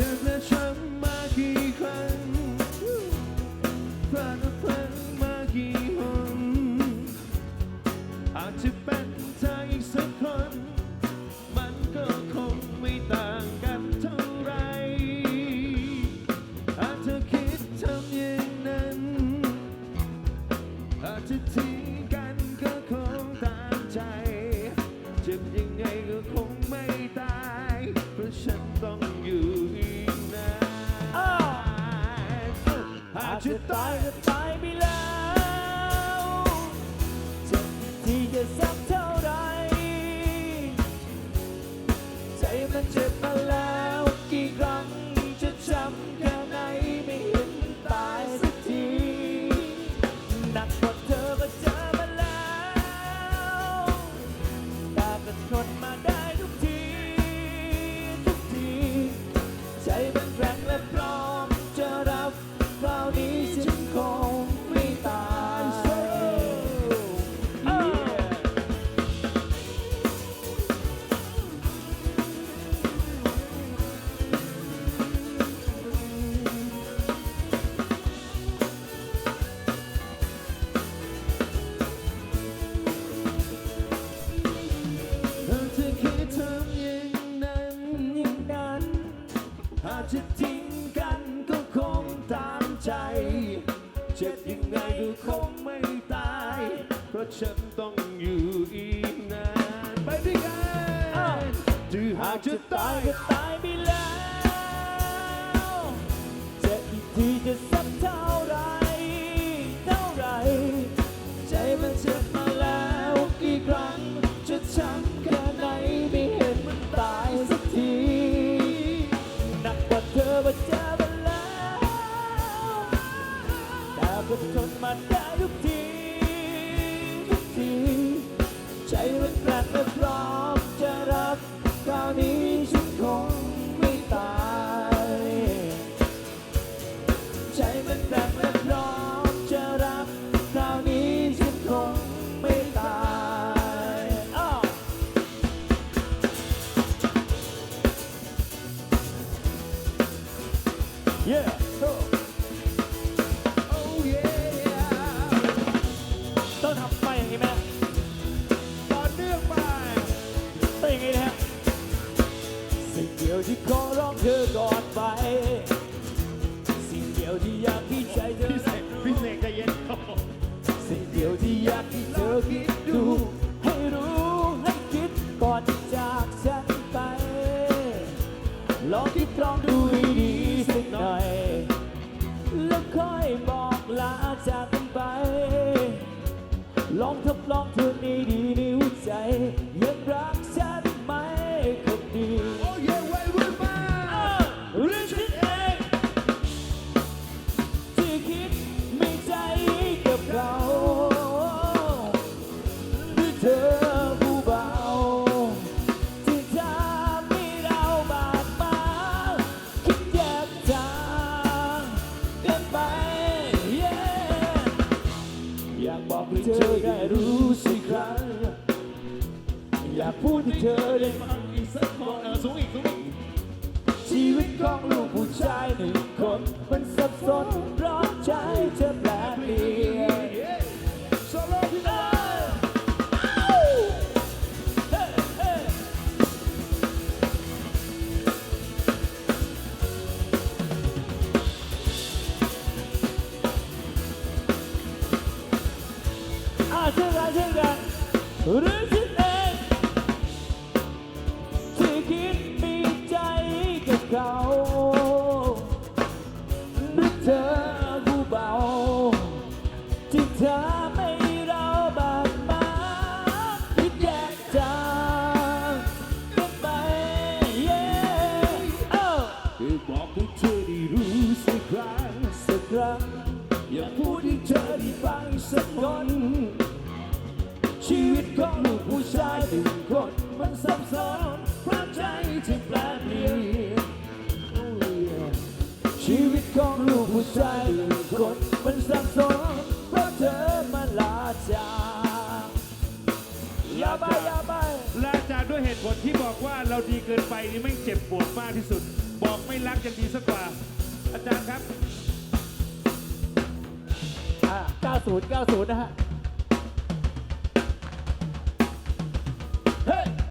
จ็บและช้ำมากี่ครั้งพลาดและพลั้งมากี่หนอาจจะเป็นเธออีกสักคน มันก็คงไม่ต่างกันเท่าไร อาจจะคิดทำอย่างนั้น อาจจะทิ้งกันก็คงตามใจ เจ็บยังไงก็คงไม่ตาย ตายก็ตายไปแล้วเจ็บที่จะสักเท่าไรใจมันเจ็บมาแล้วกี่ครั้งจะช้ำแค่ไหนไม่เห็นตายสักทีหนักกว่าเธอมาเจอมาแล้วแต่ก็ทนมาได้ จจะทิ้งกันก็คงตามใจ เจ็บยังไงก็คงไม่ตาย เพราะฉันต้องอยู่อีกนานไปด้วยกัอ้าวนจะหากจะตายก็ตายไป ทนมาได้ทุกทีทุกที ใจมันแกร่งและพร้อมจะรับคราวนี้ฉันคงไม่ตาย ใจมันแกร่งและพร้อมจะรับคราวนี้ฉันคงไม่ตายอ้าว Yeah อร้องเธอก่อนไป สิ่งเดียวที่อยากให้ใจเธอพี่เสกพี่เสกใจเย็นสิ่งเดียวที่อยากให้เธอคิดดู ให้รู้ให้คิดก่อนจากฉันไป ลองคิดลองดูให้ดีสักหน่อย แล้วค่อยบอกลาจากกันไป ลองทดลองเธอในดีในหัวใจยังรัก งกันไปอยากบอกให้เธอได้รู้สักครั้งอยากพูดให้เธอได้ฟังอีกสักคนเออสูงอีกสูงอีกชีวิตของลูกผู้ชายหนึ่งคน มันสับสนร้อนใจเธอ อาเช่นกันเช่นกันหรือฉันเองที่คิดมีใจกับเขาหรือเธอผู้เบาที่เธอไม่เราบาดหมางคิดแยกทางกันไป yeah oh คือบอกให้เธอได้รู้สักครั้งสักครั้งอยากพูดให้เธอได้ฟังสักคน ชีวิตของลูกผู้ชายหนึ่งคนมันซับซ้อนเพราะใจที่แปลเปลี่ยนชีวิตของลูกผู้ชายหนึ่งคนมันซับซ้อนเพราะเธอมาลาจากยาไปอย่าไปลาจากด้วยเหตุผลที่บอกว่าเราดีเกินไปนี่ไม่เจ็บปวดมากที่สุด บอกไม่รักยังดีสักกว่า อาจารย์ครับอ่า90 90 นะฮะ